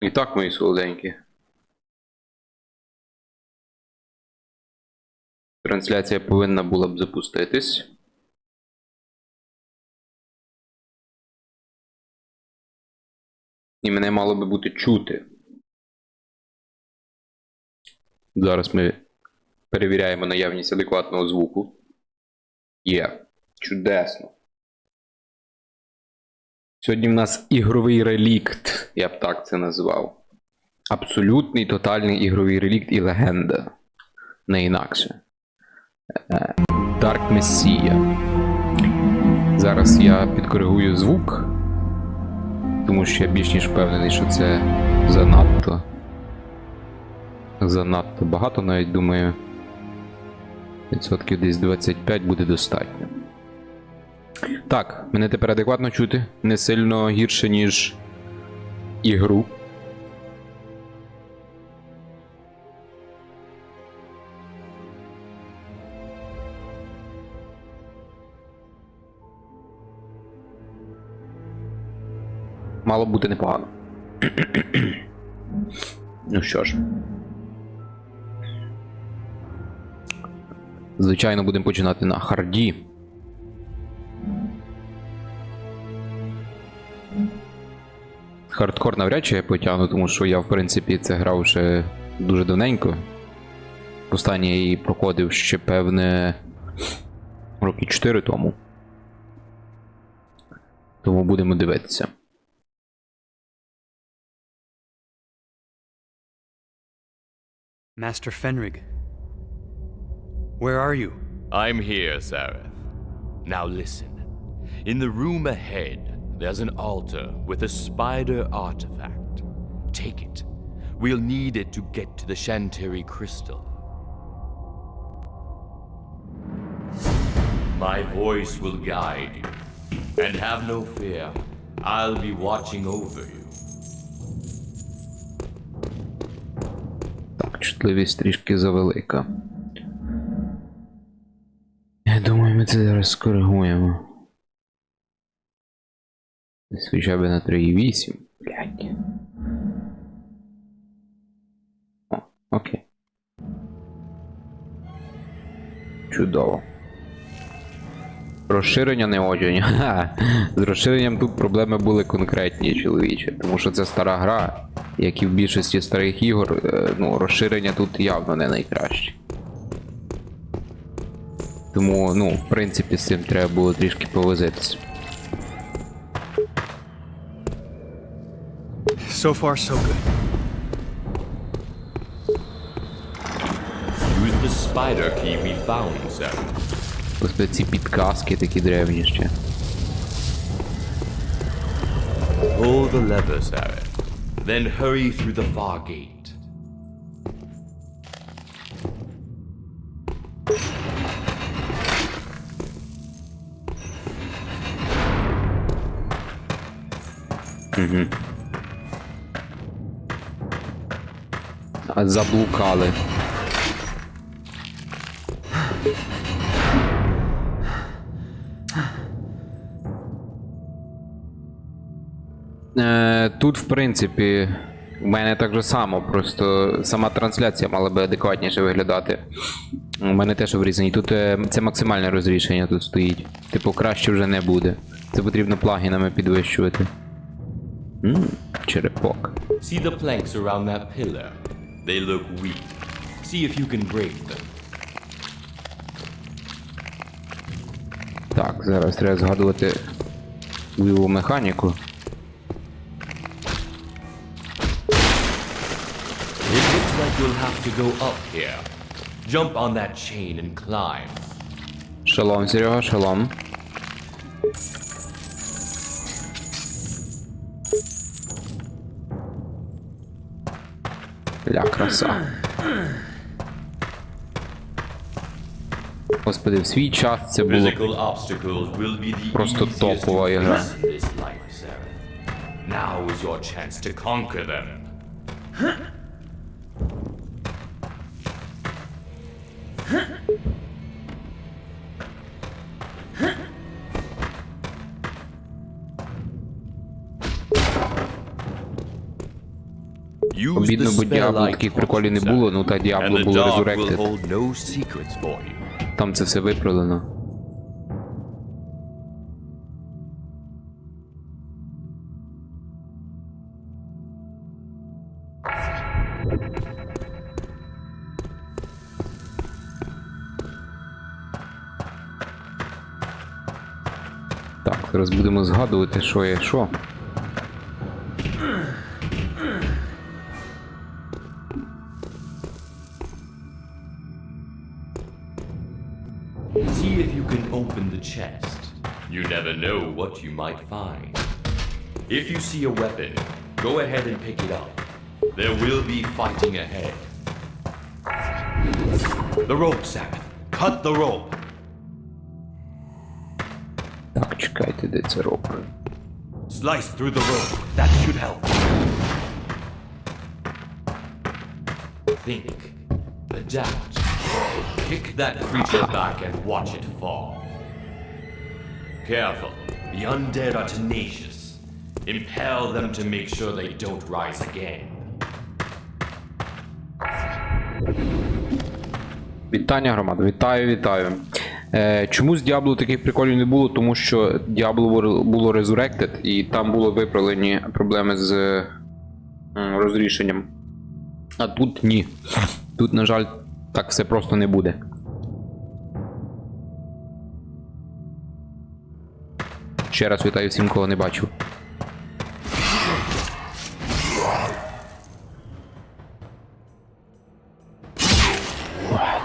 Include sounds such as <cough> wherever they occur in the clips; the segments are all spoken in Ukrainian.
І так, мої солоденькі. Трансляція повинна була б запуститись. І мене мало би бути чути. Зараз ми перевіряємо наявність адекватного звуку. Є. Чудесно. Сьогодні в нас ігровий релікт, я б так це назвав. Абсолютний тотальний ігровий релікт і легенда. Не інакше. Е, Dark Messiah. Зараз я підкоригую звук, тому що я більш ніж впевнений, що це занадто. Занадто багато, навіть думаю. Відсотків десь 25 буде достатньо. Так, мене тепер адекватно чути. Не сильно гірше, ніж ігру. Мало бути непогано. <clears throat> ну що ж. Звичайно, будемо починати на харді. Хардкор навряд чи я потягну, тому що я, в принципі, це грав вже дуже давненько. Останнє я її проходив ще певне роки 4 тому. Тому будемо дивитися. Master Fenrig. Where are you? I'm here, Sareth. Now listen. In the room ahead, there's an altar with a spider artifact. Take it. We'll need it to get to the Shantiri crystal. My voice will guide you. And have no fear. I'll be watching over you. Так, чутливість трішки завелика. Я думаю, ми це зараз скоригуємо. Десь хоча б на 3,8. Блядь. О, окей. Чудово. Розширення не очень. <laughs> Ха. З розширенням тут проблеми були конкретні, чоловіче. Тому що це стара гра, як і в більшості старих ігор, е, ну, розширення тут явно не найкраще. Тому, ну, в принципі, з цим треба було трішки повозитися. So far, so good. Use the spider key we found, Sareth. Просто ці підказки такі древні ще. Pull the lever, Sareth. Then hurry through the far gate. А Заблукали. Е, тут, в принципі, у мене так же само, просто сама трансляція мала би адекватніше виглядати. У мене теж врізані. Тут е, це максимальне розрішення тут стоїть. Типу, краще вже не буде. Це потрібно плагінами підвищувати. М, черепок. See the planks around that pillar? They look weak. See if you can break them. Так, зараз треба згадувати бойову механіку. It looks like you'll have to go up here. Jump on that chain and climb. Шалом, Серега, шалом. Ля, краса. Господи, в свій час це було Просто топова ігра. Now is your chance to conquer them. Обідно, бо Діабло таких приколів не було, ну та Діабло було Resurrected. Там це все виправлено. Так, зараз будемо згадувати, що є що. chest. You never know what you might find. If you see a weapon, go ahead and pick it up. There will be fighting ahead. The rope, Sabbath. Cut the rope. Так, чекайте, де це роб. Slice through the rope. That should help. Think. Adapt. Kick that creature back and watch it fall. Careful. The undead are tenacious. Impel them to make sure they don't rise again. Вітання, громада, вітаю, вітаю. Е, чому з Діабло таких приколів не було? Тому що Діабло було- Resurrected, і там було виправлені проблеми з м, розрішенням. А тут ні. Тут, на жаль, так все просто не буде. Ще раз вітаю всім, кого не бачив.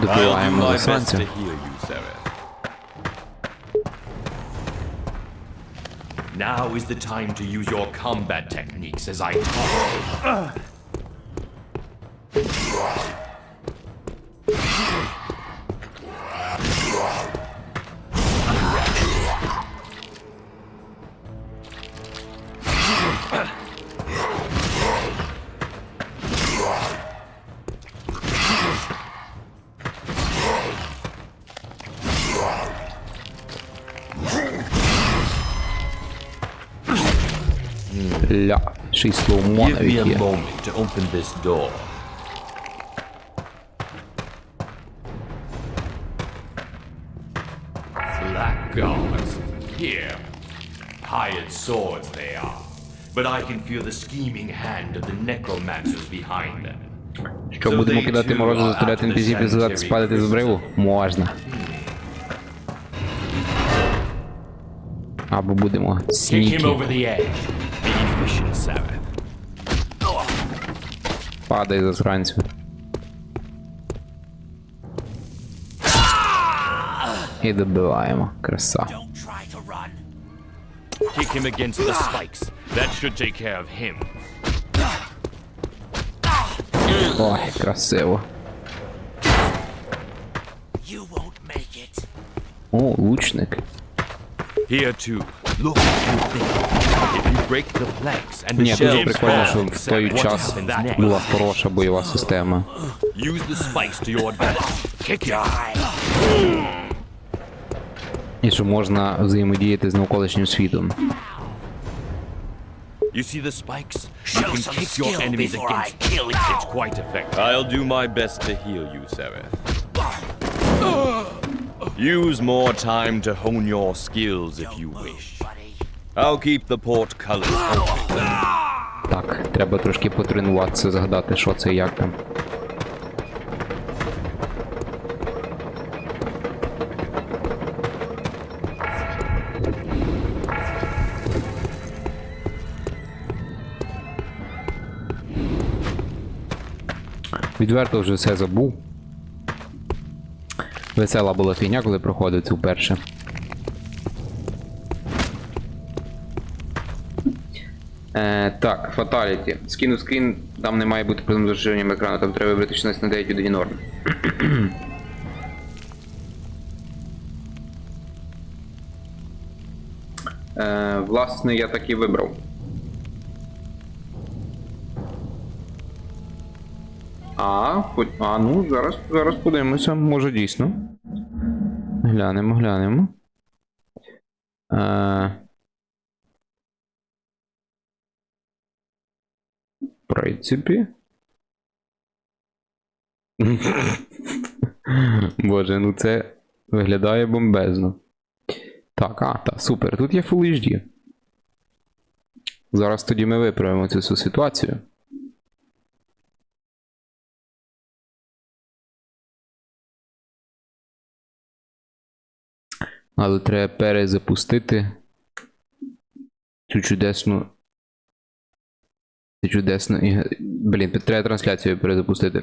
Добиваємо засранця. Now is the time to use your combat techniques as I taught Ля, ще й слоумо Give me навіть a є. moment to open this door. Blackguards. Here. Hired swords they are. But I can feel the scheming hand of the necromancers behind them. Що будемо кидати морозу, заставляти NPC пізадати спалити з бриву? Можна. Або будемо Kick him сніки. over the edge. Be efficient, Sarah. Падай за зранцю. І добиваємо. Краса. Kick him against the spikes. That should take care of him. Ой, красиво. You won't make it. О, лучник. Here too. Look what you think. If you break the planks and the Ні, дуже прикольно, що в той час була хороша бойова система. Use the spikes to your advantage. І що можна взаємодіяти з навколишнім світом. You see the spikes? You can some kick your enemies against kill you. It's quite effective. I'll do my best to heal you, Seraph. Use more time to hone your skills if you wish. I'll keep the portcullis open. Так, треба трошки потренуватися, згадати, що це як там. Відверто вже все забув. Весела була фігня, коли проходив це вперше. Е, так, Fatality. Скину скрін, там не має бути проблем з розширенням екрану, там треба вибрати 16 на 9 один норм. е, власне, я так і вибрав. А, а ну, зараз, зараз подивимося, може дійсно. Глянемо, глянемо. Е, принципі. Боже, ну це виглядає бомбезно. Так, а, та, супер. Тут є Full HD. Зараз тоді ми виправимо цю всю ситуацію. Але треба перезапустити цю чудесну. Цю чудесно. Блін, треба трансляцію перезапустити.